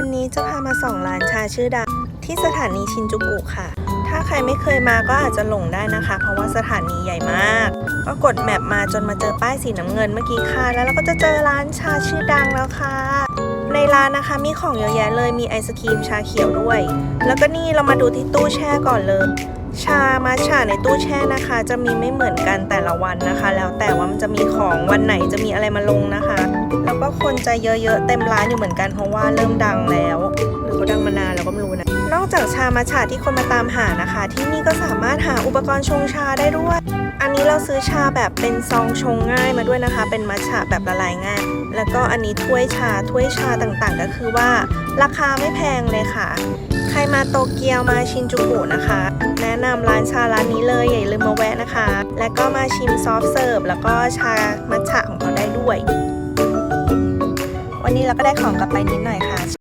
วันนี้จะพามาส่องร้านชาชื่อดังที่สถานีชินจูกุค่ะ ถ้าใครไม่เคยมาก็อาจจะหลงได้นะคะ เพราะว่าสถานีใหญ่มาก ก็กดแมปมาจนมาเจอป้ายสีน้ำเงินเมื่อกี้ค่ะ แล้วเราก็จะเจอร้านชาชื่อดังแล้วค่ะ ในร้านนะคะมีของเยอะแยะเลยมีไอศครีมชาเขียวด้วย แล้วก็นี่เรามาดูที่ตู้แช่ก่อนเลยชามาชาในตู้แช่นะคะ จะมีไม่เหมือนกันแต่ละวันนะคะ แล้วแต่ว่ามันจะมีของวันไหนจะมีอะไรมาลงนะคะ ก็คนจะเยอะๆเต็มร้านอยู่เหมือนกันเพราะว่าเริ่มดังแล้วหรือเขาดังมานานเราก็ไม่รู้นะ นอกจากชามาชาที่คนมาตามหานะคะ ที่นี่ก็สามารถหาอุปกรณ์ชงชาได้ด้วย อันนี้เราซื้อชาแบบเป็นซองชงง่ายมาด้วยนะคะ เป็นมัทฉะแบบละลายง่าย แล้วก็อันนี้ถ้วยชาถ้วยชาต่างๆ ก็คือว่า ราคาไม่แพงเลยค่ะ ใครมาโตเกียวมาชินจูกุนะคะ แนะนำร้านชาร้านนี้เลยอย่าลืมมาแวะนะคะ และก็มาชิมซอฟต์เสิร์ฟแล้วก็ชามัทฉะของเขาได้ด้วย วันนี้เราก็ได้ของกลับไปนิดหน่อยค่ะ